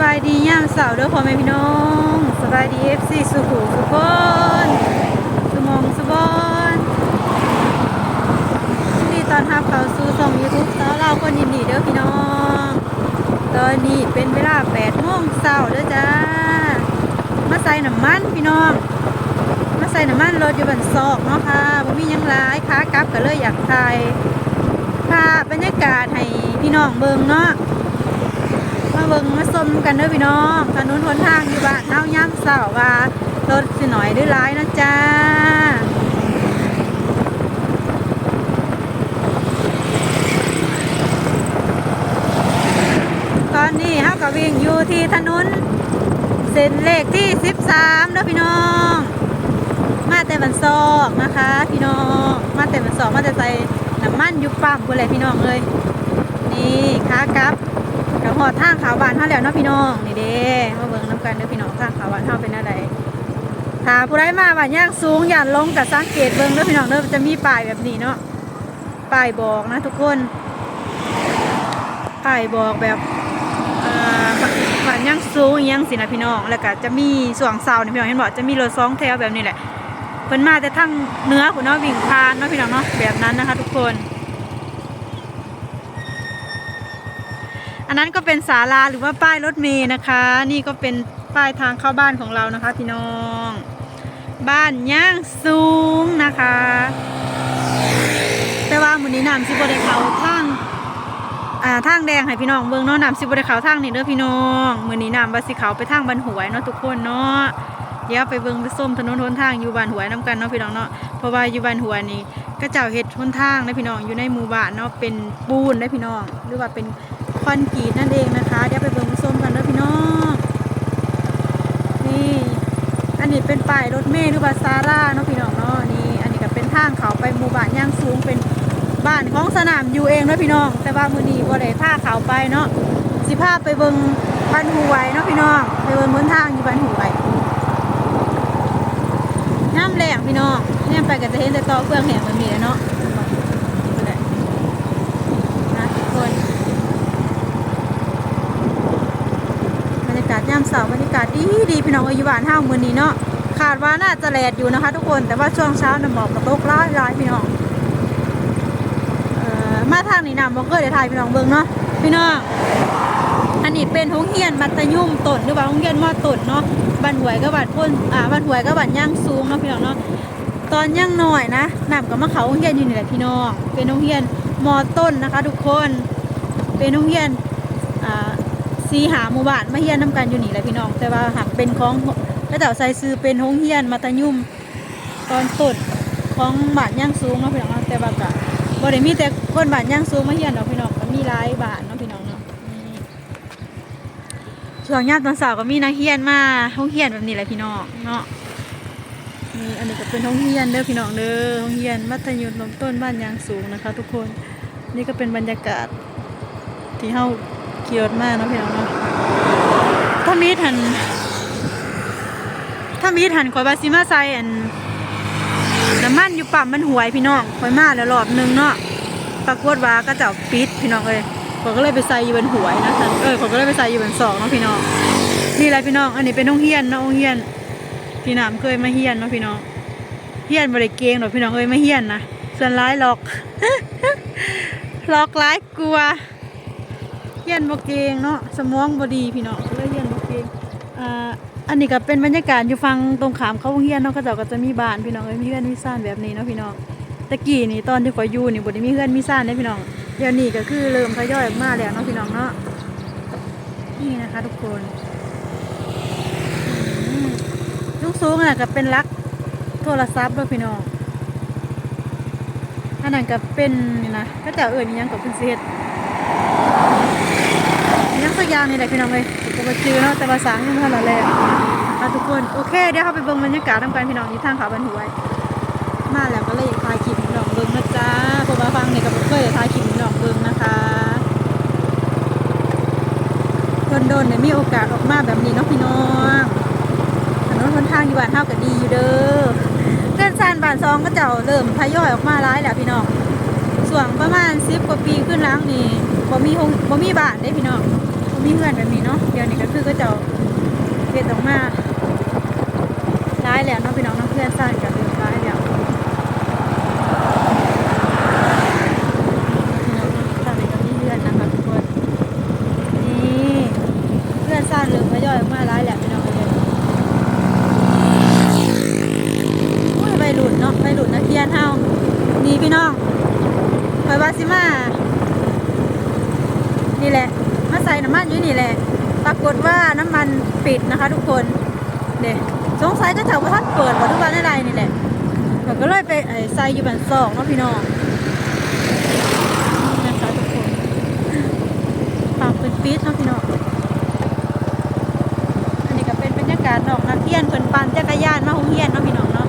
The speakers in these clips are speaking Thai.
บายดีย่ามสาร์เด้อพ่อแม่พี่น้องสบายดีเอฟซีสุขุสุขนสุมองสุบอนที่ตอนทับเขาสู่ส่องยูทูบสาวเราคนยินดีเด้อพี่น้อง ตอนนี้เป็นเวลา8โมงเช้าเด้อจ้ามาใส่น้ำมันพี่น้อง มาใส่น้ำมันรถอยู่บนซอกเนาะค่ะบ่มียังหลายค้ากลับก็เลยอยากถ่ายภาพบรรยากาศให้พี่น้องเบิ่งเนาะ มาเบิ่งมาชมกันเด้อพี่น้องถนนหนทางอยู่บ้านเฮาย่ำเสาว่ารถสิหน่อยหรือร้ายนะจ้าตอนนี้เฮาก็วิ่งอยู่ที่ถนนเส้นเลขที่ 13เด้อพี่น้อง มาแต่บันซอกนะคะ พี่น้อง มาแต่บันซอกมาแต่ใส่น้ำมันอยู่ปั๊มพุ่นแหละพี่น้องเอ้ยนี่ขากลับกับ หอดทางขาวบานเท่าแล้วเนาะพี่น้องนี่เด้มาเบิ่งน้ำกันเด้อพี่น้องทางขาวบานเท่าเป็นอะไรถ้าผู้ใดมาบ้านย่างสูงย่าลงกับสังเกตเบิ่งเด้อพี่น้องเด้อจะมีป้ายแบบนี้เนาะป้ายบอกนะทุกคนป้ายบอกแบบอ่าบ้านย่างสูงอหยังสินะพี่น้อง แล้วก็จะมีสว่างเสาเนี่ยพี่น้องเห็นบอกจะมีรถสองแถวแบบนี้แหละเพิ่นมาแต่ทางเนื้อคุณเนาะวิ่งผ่านเนาะพี่น้องเนาะแบบนั้นนะคะ ทุกคน อันนั้นก็เป็นศาลาหรือว่าป้ายรถเมย์นะคะ นี่ก็เป็นป้ายทางเข้าบ้านของเรานะคะพี่น้อง บ้านย่างสูงนะคะ แต่ว่ามื้อนี้น้ำสิบได้เขาทางอ่าทางแดงให้พี่น้องเบิ่งเนาะน้ำสิบได้เขาทางนี่เด้อพี่น้องมื้อนี้น้ำว่าสิเขาไปทางบ้านหวยเนาะทุกคนเนาะเดี๋ยวไปเบิ่งไปส้มถนนหนทางอยู่บ้านหวยนํกันเนาะพี่น้องเนาะเพราะว่าอยู่บ้านหวยนี่ก็เจ้าเฮ็ดหนทางนะพี่น้องอยู่ในหมู่บ้านเนาะเป็นปูนนะพี่น้องหรือว่าเป็น คอนกรีตนั่นเองนะคะเดี๋ยวไปเบิ่งส้มกันเด้อพี่น้องนี่อันนี้เป็นป้ายรถเมล์หรือว่าซาร่าเนาะพี่น้องเนาะนี่อันนี้ก็เป็นทางเขาไปหมู่บ้านย่างสูงเป็นบ้านของสนามอยู่เองเนาะพี่น้อง แต่ว่ามือนีบ่ได้พาเขาไปเนาะสิพาพไปเบิ่งบ้านหูไวเนาะพี่น้องไปเบิ่งบนทางอยู่บ้านหูไวน้ำแรงพี่น้องเนี่ยไปก็จะเห็นแต่ต่อเครื่องแหงมันมีเนาะนี่แหละนะทุกคน บรรยากาศย่ำเสาร์บรรยากาศดีดีพี่น้องอยอยู่บ้านห้ามือนี้เนาะขาดว่าน่าจะแลดอยู่นะคะ ทุกคนแต่ว่าช่วงเช้าน่ะหมอกกระตกร้ายร้ายพี่น้องออมาทางนี้นำบอกเกอร์เดี๋ยวถ่ายพี่น้องเบิ่งเนาะพี่น้องอันนี้เป็นห้องเฮียนมัธยมต้นหรือว่าห้องเฮียนมอต้นเนาะบ้านหวยก็บ้านพ่นอ่าบ้านหวยก็บ้านย่างสูงเนาะพี่น้องเนาะตอนย่างหน่อยนะนำกับมะเขาห้องเฮียนอยู่นี่แหละพี่น้องเป็นห้องเฮียนมอต้นนะคะ ทุกคนเป็นห้องเฮียนอ่า สีหาหมู่บ้านมาเฮียนน้ำกันอยู่นี่แหละพี่น้อง แต่ว่าหักเป็นของพระเจ้าใส่ซื้อเป็นห้องเฮียนมัธยุมตอนต้นของบ้านย่างสูงเนาะพี่น้องแต่ว่าก็บ่ได้มีแต่คนบ้านย่างสูงมาเฮียนเนาะพี่น้องก็มีหลายบ้านเนาะพี่น้องเนาะนี่ช่วงยามตอนเช้าก็มีนักเฮียนมาห้องเฮียนแบบนี้แหละพี่น้องเนาะนี่อันนี้ก็เป็นห้องเฮียนเด้อพี่น้องเด้อห้องเฮียนมัธยมลมต้นบ้านยางสูงนะคะ ทุกคนนี่ก็เป็นบรรยากาศที่เฮา เกียรมากนะพี่น้องเนาะถ้ามีทันถ้ามีทันข่อยบาซิมาใส่อันน้ำมันอยู่ปั๊มมันห่วยพี่น้องข่อยมาแล้วรอบหนึงเนาะปรากฏว่าก็เจ้าปิดพี่น้องเอ้ยข่อยก็เลยไปใส่อยู่บนหวยนะท่านเออข่อยก็เลยไปใส่อยู่บนสองเนาะพี่น้องนี่แหละพี่น้อง อันนี้เป็นโรงเรียนเนาะโรงเรียนพี่น้ำเคยมาเฮียนเนาะพี่น้องเฮียนบริเกงหรอกพี่น้องเอ้ยมาเฮียนนะส่วนร้ายหลอกหลอกร้ายกลัว เฮียนบ่เกงเนาะสมองบ่ดีพี่น้องก็เลยเฮียนบ่เกงอ่าอันนี้ก็เป็นบรรยากาศอยู่ฟังตรงขามเขาเฮียนเนาะเขาเจ้าก็จะมีบ้านพี่น้องเอ้ยมีเฮือนมีซ่านแบบนี้เนาะพี่น้องตะกี้นี่ตอนที่ข่อยอยู่นี่บ่ได้มีเฮือนมีซ่านเด้พี่น้องเดี๋ยวนี้ก็คือเริ่มทยอยออกมาแล้วเนาะพี่น้องเนาะนี่นะคะทุกคนอืมสูงๆน่ะก็เป็นลักโทรศัพท์ด้วยพี่น้องอันนั้นก็เป็นนี่นะเขาเจ้าเอิ้นอิหยังกับเพิ่นเฮ็ดยัง สักอย่างนี่แหละพี่น้องเลยผมก็จือเนาะแต่ภาษายังไม่ทันละแล้วอะทุกคนโอเคเดี๋ยวเขาไปเบิ่งบรรยากาศทำการพี่น้องที่ทางขาบันหวยมาแล้วก็เลยอยากถ่ายคลิปพี่น้องเบิ่งนะจ๊ะเพราฟังนี่ก็บ่เคยถ่ายคลิปพี่น้องเบิ่งนะคะคนโดนเนี่ยมีโอกาสออกมาแบบนี้เนาะพี่น้องถนนหนทางอยู่บ้านเฮาก็ดีอยู่เด้อเพื่อนซานบ้านซองก็เจ้าเริ่มทยอยออกมาหลายแล้วพี่น้องส่วนประมาณ10กว่าปีขึ้นล้างนี่บ่มีหงบ่มีบ้านเด้พี่น้อง มีเพื่อนแบบนี้เนาะเดี๋ยวนี้ก็คือก็จะเรียนออกมาร้ายแล้วเนาะพี่น้องเน้องเพื่อนสร้างกับเรื่องร้ายแล้วพี่น้องสร้างในกับมีเพื่อนนะคะทุกคนนี่เพื่อนสร้างเรื่องก็ย่อยออกมาร้ายแล้วพี่น้องเลยโอ้ยวัยรุ่นเนาะวัยรุ่นนักเรียนเฮานี่พี่น้องไปว่าสิมา นี่แหละ มาใส่น้ำมันอยู่นี่แหละ ปรากฏว่าน้ำมันปิดนะคะ ทุกคนเด็สงสัยก็แถวว่าท่านเปิดว่าทุกวันอะไรนี่แหละมันก็เลยไปไอ้ใส่อยู่บันซองเนาะพี่น้องนี่นะคะทุกคนปากเป็นปิดเนาะพี่น้องอันนี้ก็เป็นบรรยากาศนอกนักเรียนเพิ่นปั่นจักรยานมาโรงเรียนเนาะพี่น้องเนาะ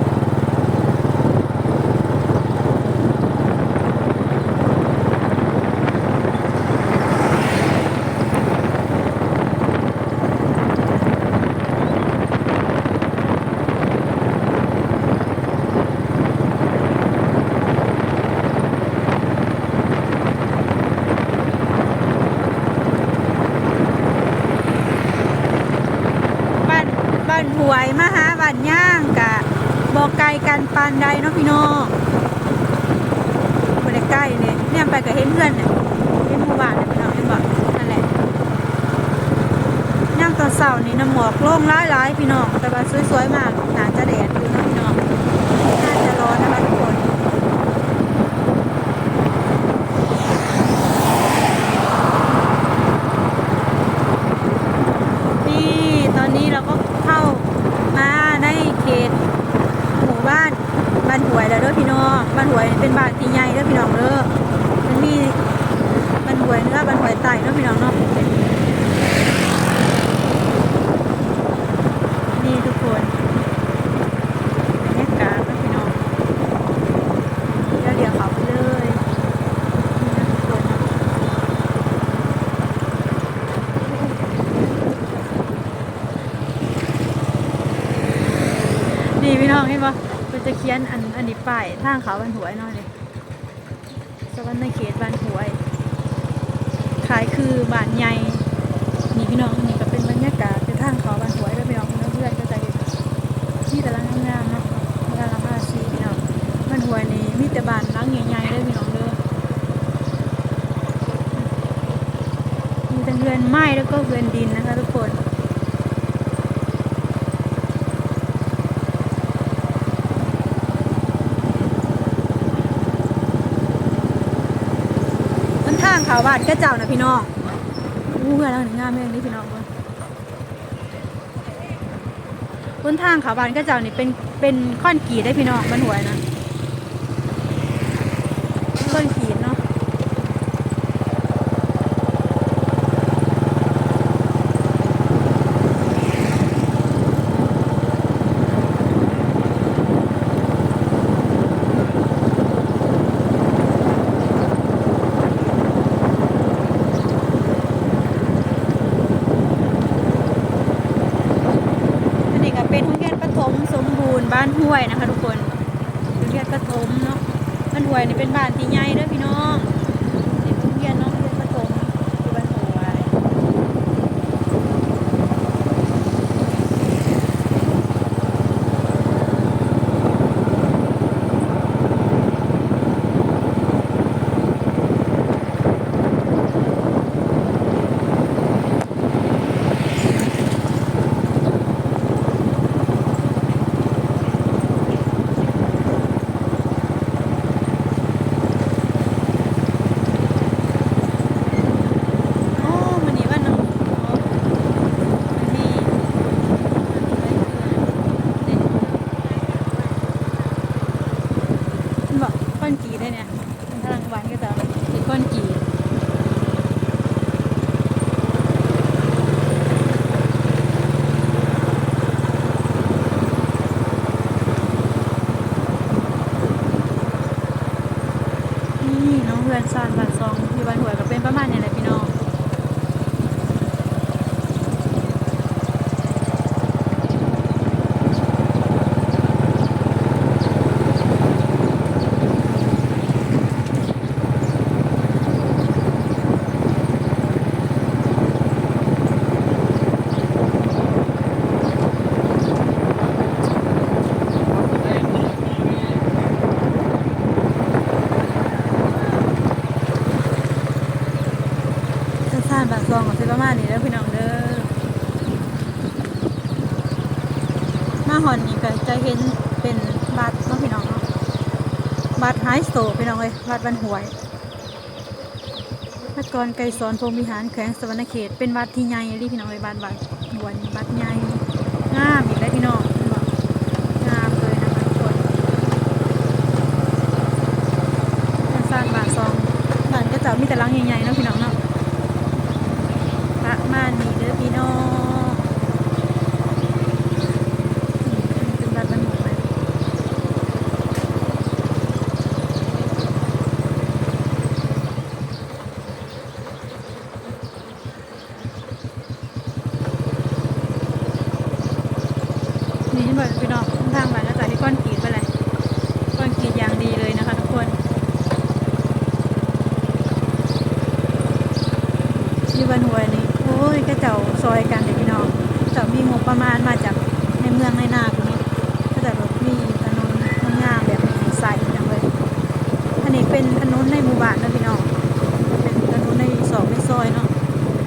บ้านบ้านหวยมหาบ้านย่างกะบอกไกลกันปานใดเนาะพี่น้องบ่ได้ใกล้เนี่ยเนี่ยไปก็เห็นเพื่อนเนี่ยเห็นหมู่บ้านเนี่ยพี่น้องเห็นบ่นั่นแหละย่างตอนเสาร์นี่น้ำหมอกลงหลายๆพี่น้องแต่ว่าสวยๆมากน่าจะแดดอยู่นะพี่น้องน่าจะร้อนนะคะทุกคนนี่ตอนนี้เราก็เข้ามาในเขตหมู่บ้านบ้านหวยแล้วเด้อพี่น้องบ้านหวยเป็นบ้านที่ใหญ่เด้อพี่น้องเด้อมันมีบ้านหวยเนื้อบ้านหวยไต่เด้อพี่น้องเนาะนี่ทุกคนบรรยากาศเด้อพี่น้องเดี๋ยวเดี๋ยวเขาไปเลยนี่นะทุกคน ดีพี่น้องเห็นปะมันจะเขียนอันอันนี้ป้ายทางเขาบันหวยเนาะเลยสวรรค์เขตบันหวย ขายคือบ้านใหญ่นี่พี่น้องนี่ก็เป็นบรรยากาศเป็นทางเขาบันหวยแล้วพี่น้องเพื่อนก็จะเห็นที่ตารางงามๆนะเวลาละห้าซีพี่น้องบันหวยนี่มีแต่บ้านหลังใหญ่ๆเลยพี่น้องเด้อมีแต่เรือนไม้แล้วก็เรือนดินนะคะทุกคน มันทางเขาบ้านก็เจ้านะพี่น้องอู้เพื่อนเราหนึ่งงามเรื่องนี้พี่น้องเว้ยบนทางเขาบ้านก็เจ้านี่เป็นเป็นค้อนกีได้พี่น้องมันหวยนะค่อนกรีดเนาะอันนี้ก็ เป็นโรงเรียนประถมสมบูรณ์บ้านห้วยนะคะ ทุกคนโรงเรียนประถมเนาะบ้านห้วยนี่เป็นบ้านที่ใหญ่เด้อพี่น้องนี่โรงเรียนเนาะโรงเรียนประถมที่บ้านห้วย อ๋อมันนี่ว่าน้องอ๋อมันมีมันบอกก้อนจีได้เนี่ยมันพลังวันก็จะเป็นก้อนจีนี่ น้องเพื่อนซานบ้านซองที่บ้านหัวยก็เป็นประมาณนี้แหละพี่น้อง น ประมาณนี้แล้วพี่น้องเด้อมาหอนนี่ก็จะเห็นเป็นบัตรเนาะพี่น้องเนาะ บัตรไฮสโตพี่น้องเลยบัตรบันหวยนักกรไกรสอนพรมวิหารแขวงสวรรณเขต เป็นวัดที่ใหญ่รีพี่น้องเลยบัตรบัตรหวยนี่บัตรใหญ่งามอีกแล้วพี่น้องงามเลยนะคะทุกคนสร้างบ้านซองบ้านก็จะมีแต่หลังใหญ่ๆเนาะพี่น้องเนาะประมาณนี้เด้อพี่น้องเป็นบัตรมันหมดไปนี่เห็นบ่พี่น้องทางบ้านก็จะให้ก้อนกรีดไปเลยก้อนกรีดอย่างดีเลยนะคะทุกคน ที่บ้านหัวยนี่โอ้ยก็เจ้าซอยกันเด็กพี่น้องเจ้ามีงบประมาณมาจากในเมืองในนาตรงนี้ก็แต่แบบมีถนนงามแบบนี้ใส่จังเลยอันนี้เป็นถนนในหมู่บ้านนะพี่น้องเป็นถนนในสองในซอยเนาะ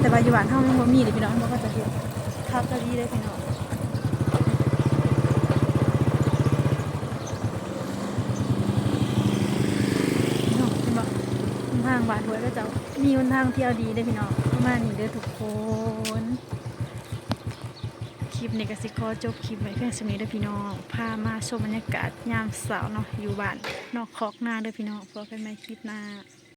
แต่ว่าอยู่บ้านเฮายังบ่มีเลยพี่น้องมันก็จะเห็นคับก็ดีเลยพี่น้องพี่น้องทางบาดหวยก็จะมีหนทางเที่ยวดีได้พี่น้อง มาณนี้เด้อทุกคน คลิปนี้ก็สิขอจบคลิปไว้เพียงสนี้เด้อพี่น้องพามาชมบรรยากาศยามเสาร์เนาะอยู่บ้านนอกคอกหน้าเด้อพี่น้องพบกันใหม่คลิปหน้า